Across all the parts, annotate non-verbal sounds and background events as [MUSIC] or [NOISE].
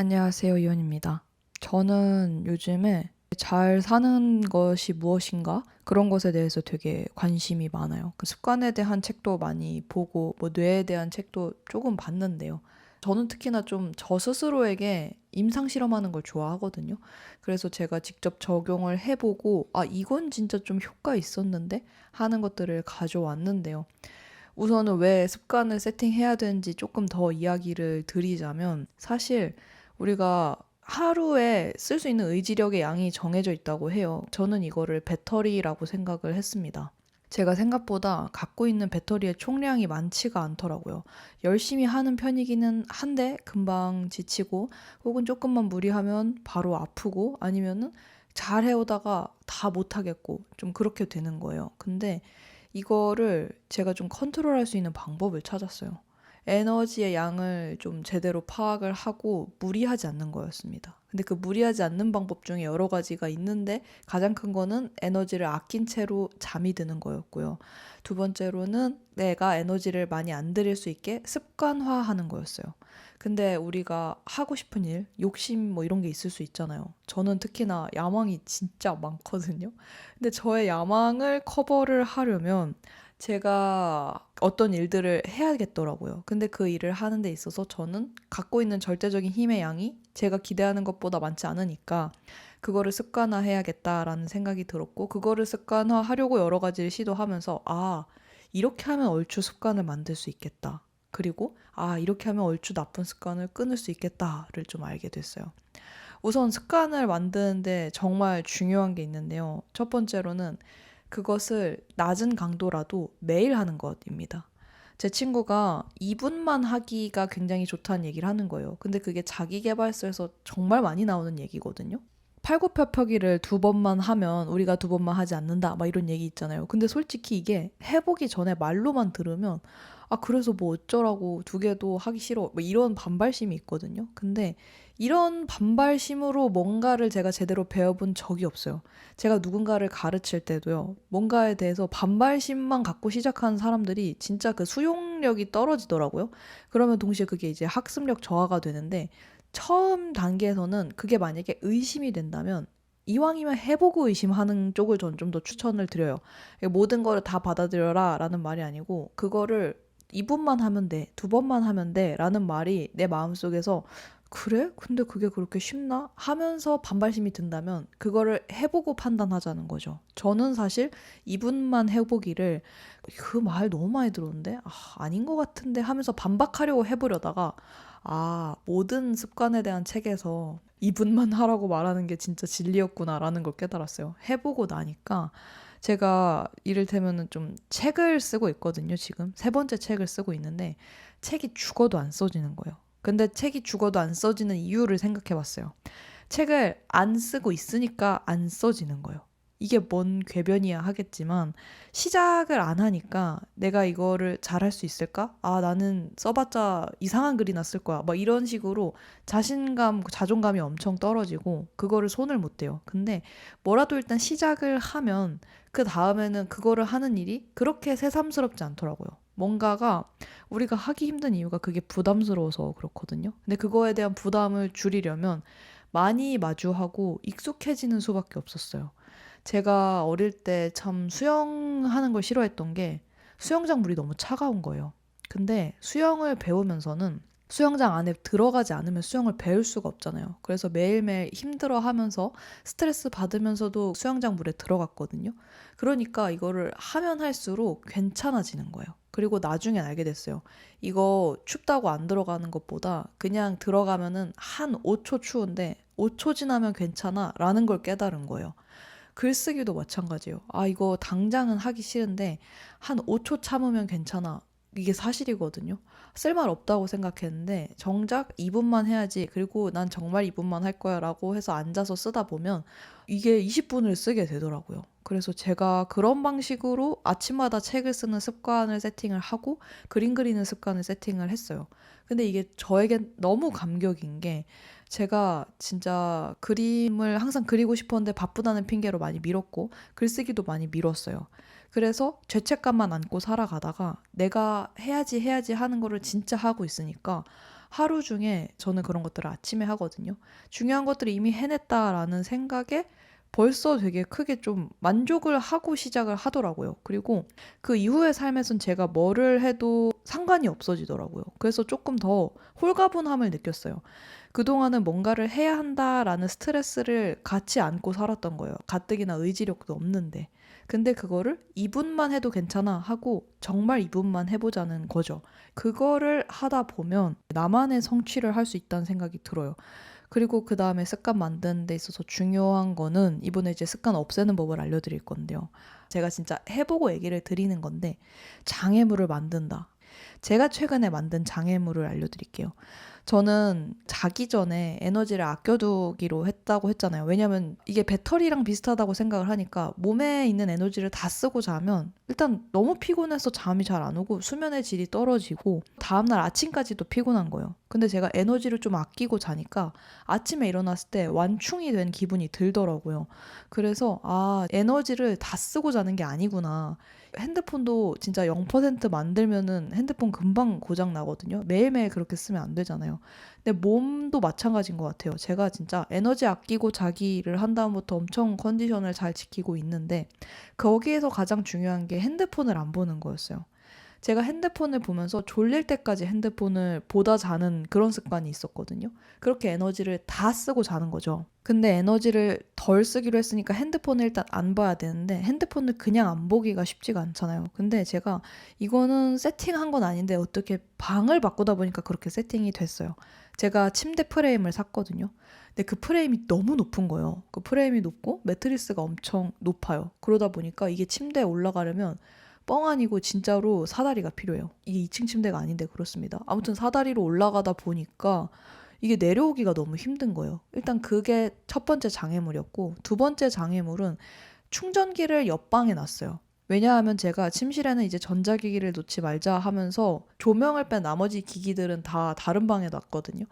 안녕하세요, 이현입니다. 저는 요즘에 잘 사는 것이 무엇인가? 그런 것에 대해서 되게 관심이 많아요. 그 습관에 대한 책도 많이 보고, 뭐 뇌에 대한 책도 조금 봤는데요. 저는 특히나 좀 저 스스로에게 임상 실험하는 걸 좋아하거든요. 그래서 제가 직접 적용을 해보고, 아, 이건 진짜 좀 효과 있었는데? 하는 것들을 가져왔는데요. 우선은 왜 습관을 세팅해야 되는지 조금 더 이야기를 드리자면, 사실 우리가 하루에 쓸 수 있는 의지력의 양이 정해져 있다고 해요. 저는 이거를 배터리라고 생각을 했습니다. 제가 생각보다 갖고 있는 배터리의 총량이 많지가 않더라고요. 열심히 하는 편이기는 한데 금방 지치고 혹은 조금만 무리하면 바로 아프고 아니면은 잘 해오다가 다 못하겠고 좀 그렇게 되는 거예요. 근데 이거를 제가 좀 컨트롤할 수 있는 방법을 찾았어요. 에너지의 양을 좀 제대로 파악을 하고 무리하지 않는 거였습니다. 근데 그 무리하지 않는 방법 중에 여러 가지가 있는데 가장 큰 거는 에너지를 아낀 채로 잠이 드는 거였고요. 두 번째로는 내가 에너지를 많이 안 들일 수 있게 습관화하는 거였어요. 근데 우리가 하고 싶은 일, 욕심 뭐 이런 게 있을 수 있잖아요. 저는 특히나 야망이 진짜 많거든요. 근데 저의 야망을 커버를 하려면 제가 어떤 일들을 해야겠더라고요. 근데 그 일을 하는 데 있어서 저는 갖고 있는 절대적인 힘의 양이 제가 기대하는 것보다 많지 않으니까 그거를 습관화해야겠다라는 생각이 들었고 그거를 습관화하려고 여러 가지를 시도하면서 아, 이렇게 하면 얼추 습관을 만들 수 있겠다. 그리고 아, 이렇게 하면 얼추 나쁜 습관을 끊을 수 있겠다를 좀 알게 됐어요. 우선 습관을 만드는데 정말 중요한 게 있는데요. 첫 번째로는 그것을 낮은 강도라도 매일 하는 것입니다. 제 친구가 2분만 하기가 굉장히 좋다는 얘기를 하는 거예요. 근데 그게 자기계발서에서 정말 많이 나오는 얘기거든요. 팔굽혀펴기를 두 번만 하면 우리가 두 번만 하지 않는다. 막 이런 얘기 있잖아요. 근데 솔직히 이게 해보기 전에 말로만 들으면 아, 그래서 뭐 어쩌라고 두 개도 하기 싫어. 뭐 이런 반발심이 있거든요. 근데 이런 반발심으로 뭔가를 제가 제대로 배워본 적이 없어요. 제가 누군가를 가르칠 때도요. 뭔가에 대해서 반발심만 갖고 시작하는 사람들이 진짜 그 수용력이 떨어지더라고요. 그러면 동시에 그게 이제 학습력 저하가 되는데 처음 단계에서는 그게 만약에 의심이 된다면 이왕이면 해보고 의심하는 쪽을 전 좀 더 추천을 드려요. 모든 거를 다 받아들여라 라는 말이 아니고 그거를 2분만 하면 돼, 두 번만 하면 돼 라는 말이 내 마음속에서 그래? 근데 그게 그렇게 쉽나? 하면서 반발심이 든다면 그거를 해보고 판단하자는 거죠. 저는 사실 2분만 해보기를 그 말 너무 많이 들었는데 아, 아닌 것 같은데 하면서 반박하려고 해보려다가 아 모든 습관에 대한 책에서 2분만 하라고 말하는 게 진짜 진리였구나라는 걸 깨달았어요. 해보고 나니까 제가 이를테면은 좀 책을 쓰고 있거든요, 지금. 세 번째 책을 쓰고 있는데 책이 죽어도 안 써지는 거예요. 근데 책이 죽어도 안 써지는 이유를 생각해 봤어요. 책을 안 쓰고 있으니까 안 써지는 거예요. 이게 뭔 궤변이야 하겠지만 시작을 안 하니까 내가 이거를 잘할 수 있을까? 아, 나는 써봤자 이상한 글이나 쓸 거야. 막 이런 식으로 자신감, 자존감이 엄청 떨어지고 그거를 손을 못 대요. 근데 뭐라도 일단 시작을 하면 그 다음에는 그거를 하는 일이 그렇게 새삼스럽지 않더라고요. 뭔가가 우리가 하기 힘든 이유가 그게 부담스러워서 그렇거든요. 근데 그거에 대한 부담을 줄이려면 많이 마주하고 익숙해지는 수밖에 없었어요. 제가 어릴 때 참 수영하는 걸 싫어했던 게 수영장 물이 너무 차가운 거예요. 근데 수영을 배우면서는 수영장 안에 들어가지 않으면 수영을 배울 수가 없잖아요. 그래서 매일매일 힘들어 하면서 스트레스 받으면서도 수영장 물에 들어갔거든요. 그러니까 이거를 하면 할수록 괜찮아지는 거예요. 그리고 나중에 알게 됐어요. 이거 춥다고 안 들어가는 것보다 그냥 들어가면은 한 5초 추운데 5초 지나면 괜찮아 라는 걸 깨달은 거예요. 글쓰기도 마찬가지예요. 아, 이거 당장은 하기 싫은데 한 5초 참으면 괜찮아. 이게 사실이거든요. 쓸말 없다고 생각했는데 정작 2분만 해야지. 그리고 난 정말 2분만 할 거야 라고 해서 앉아서 쓰다 보면 이게 20분을 쓰게 되더라고요. 그래서 제가 그런 방식으로 아침마다 책을 쓰는 습관을 세팅을 하고 그림 그리는 습관을 세팅을 했어요. 근데 이게 저에겐 너무 감격인 게 제가 진짜 그림을 항상 그리고 싶었는데 바쁘다는 핑계로 많이 미뤘고 글쓰기도 많이 미뤘어요. 그래서 죄책감만 안고 살아가다가 내가 해야지 해야지 하는 거를 진짜 하고 있으니까 하루 중에 저는 그런 것들을 아침에 하거든요. 중요한 것들을 이미 해냈다라는 생각에 벌써 되게 크게 좀 만족을 하고 시작을 하더라고요. 그리고 그 이후의 삶에선 제가 뭐를 해도 상관이 없어지더라고요. 그래서 조금 더 홀가분함을 느꼈어요. 그동안은 뭔가를 해야 한다라는 스트레스를 같이 안고 살았던 거예요. 가뜩이나 의지력도 없는데. 근데 그거를 2분만 해도 괜찮아 하고 정말 2분만 해보자는 거죠. 그거를 하다 보면 나만의 성취를 할 수 있다는 생각이 들어요. 그리고 그 다음에 습관 만드는 데 있어서 중요한 거는 이번에 이제 습관 없애는 법을 알려드릴 건데요. 제가 진짜 해보고 얘기를 드리는 건데 장애물을 만든다. 제가 최근에 만든 장애물을 알려드릴게요. 저는 자기 전에 에너지를 아껴두기로 했다고 했잖아요. 왜냐면 이게 배터리랑 비슷하다고 생각을 하니까 몸에 있는 에너지를 다 쓰고 자면 일단 너무 피곤해서 잠이 잘 안 오고 수면의 질이 떨어지고 다음날 아침까지도 피곤한 거예요. 근데 제가 에너지를 좀 아끼고 자니까 아침에 일어났을 때 완충이 된 기분이 들더라고요. 그래서 아, 에너지를 다 쓰고 자는 게 아니구나. 핸드폰도 진짜 0% 만들면은 핸드폰 금방 고장 나거든요. 매일매일 그렇게 쓰면 안 되잖아요. 근데 몸도 마찬가지인 것 같아요. 제가 진짜 에너지 아끼고 자기를 한 다음부터 엄청 컨디션을 잘 지키고 있는데 거기에서 가장 중요한 게 핸드폰을 안 보는 거였어요. 제가 핸드폰을 보면서 졸릴 때까지 핸드폰을 보다 자는 그런 습관이 있었거든요. 그렇게 에너지를 다 쓰고 자는 거죠. 근데 에너지를 덜 쓰기로 했으니까 핸드폰을 일단 안 봐야 되는데 핸드폰을 그냥 안 보기가 쉽지가 않잖아요. 근데 제가 이거는 세팅한 건 아닌데 어떻게 방을 바꾸다 보니까 그렇게 세팅이 됐어요. 제가 침대 프레임을 샀거든요. 근데 그 프레임이 너무 높은 거예요. 그 프레임이 높고 매트리스가 엄청 높아요. 그러다 보니까 이게 침대에 올라가려면 뻥 아니고 진짜로 사다리가 필요해요. 이게 2층 침대가 아닌데 그렇습니다. 아무튼 사다리로 올라가다 보니까 이게 내려오기가 너무 힘든 거예요. 일단 그게 첫 번째 장애물이었고 두 번째 장애물은 충전기를 옆방에 놨어요. 왜냐하면 제가 침실에는 이제 전자기기를 놓지 말자 하면서 조명을 뺀 나머지 기기들은 다 다른 방에 놨거든요.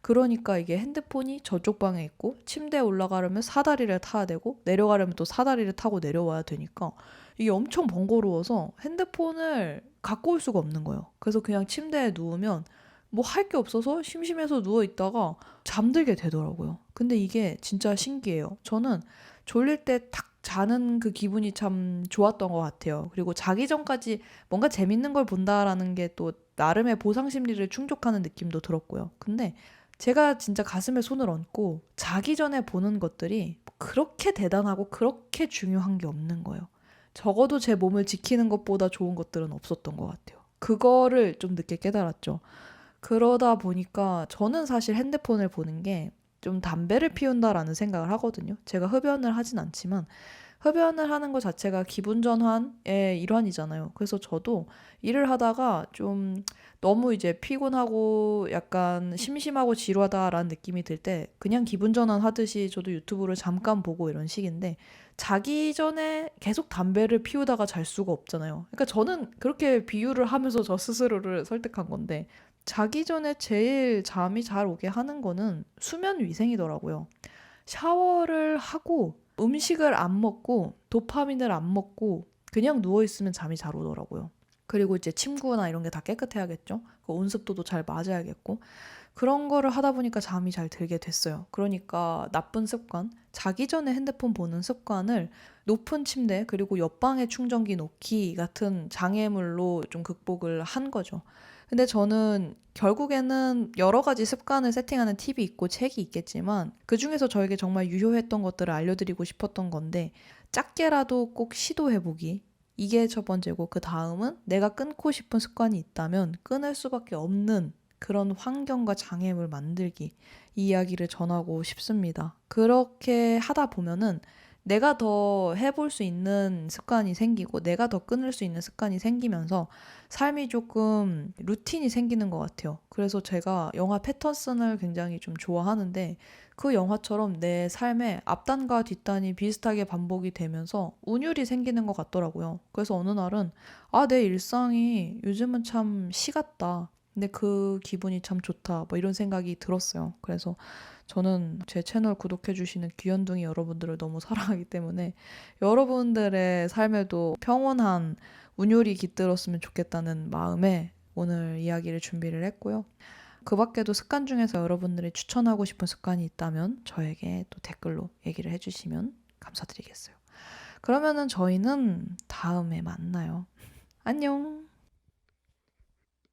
그러니까 이게 핸드폰이 저쪽 방에 있고 침대에 올라가려면 사다리를 타야 되고 내려가려면 또 사다리를 타고 내려와야 되니까 이게 엄청 번거로워서 핸드폰을 갖고 올 수가 없는 거예요. 그래서 그냥 침대에 누우면 뭐 할 게 없어서 심심해서 누워 있다가 잠들게 되더라고요. 근데 이게 진짜 신기해요. 저는 졸릴 때 탁 자는 그 기분이 참 좋았던 것 같아요. 그리고 자기 전까지 뭔가 재밌는 걸 본다라는 게 또 나름의 보상 심리를 충족하는 느낌도 들었고요. 근데 제가 진짜 가슴에 손을 얹고 자기 전에 보는 것들이 그렇게 대단하고 그렇게 중요한 게 없는 거예요. 적어도 제 몸을 지키는 것보다 좋은 것들은 없었던 것 같아요. 그거를 좀 늦게 깨달았죠. 그러다 보니까 저는 사실 핸드폰을 보는 게 좀 담배를 피운다라는 생각을 하거든요. 제가 흡연을 하진 않지만 흡연을 하는 것 자체가 기분 전환의 일환이잖아요. 그래서 저도 일을 하다가 좀 너무 이제 피곤하고 약간 심심하고 지루하다라는 느낌이 들 때 그냥 기분 전환 하듯이 저도 유튜브를 잠깐 보고 이런 식인데 자기 전에 계속 담배를 피우다가 잘 수가 없잖아요. 그러니까 저는 그렇게 비유를 하면서 저 스스로를 설득한 건데 자기 전에 제일 잠이 잘 오게 하는 거는 수면 위생이더라고요. 샤워를 하고 음식을 안 먹고 도파민을 안 먹고 그냥 누워 있으면 잠이 잘 오더라고요. 그리고 이제 침구나 이런 게 다 깨끗해야겠죠. 그 온습도도 잘 맞아야겠고 그런 거를 하다 보니까 잠이 잘 들게 됐어요. 그러니까 나쁜 습관, 자기 전에 핸드폰 보는 습관을 높은 침대 그리고 옆방에 충전기 놓기 같은 장애물로 좀 극복을 한 거죠. 근데 저는 결국에는 여러 가지 습관을 세팅하는 팁이 있고 책이 있겠지만 그 중에서 저에게 정말 유효했던 것들을 알려드리고 싶었던 건데 작게라도 꼭 시도해보기. 이게 첫 번째고 그 다음은 내가 끊고 싶은 습관이 있다면 끊을 수밖에 없는 그런 환경과 장애물 만들기. 이 이야기를 전하고 싶습니다. 그렇게 하다 보면은 내가 더 해볼 수 있는 습관이 생기고 내가 더 끊을 수 있는 습관이 생기면서 삶이 조금 루틴이 생기는 것 같아요. 그래서 제가 영화 패터슨을 굉장히 좀 좋아하는데 그 영화처럼 내 삶의 앞단과 뒷단이 비슷하게 반복이 되면서 운율이 생기는 것 같더라고요. 그래서 어느 날은 아, 내 일상이 요즘은 참 시 같다. 근데 그 기분이 참 좋다. 뭐 이런 생각이 들었어요. 그래서 저는 제 채널 구독해주시는 귀연둥이 여러분들을 너무 사랑하기 때문에 여러분들의 삶에도 평온한 운율이 깃들었으면 좋겠다는 마음에 오늘 이야기를 준비를 했고요. 그 밖에도 습관 중에서 여러분들이 추천하고 싶은 습관이 있다면 저에게 또 댓글로 얘기를 해주시면 감사드리겠어요. 그러면은 저희는 다음에 만나요. [LAUGHS] 안녕!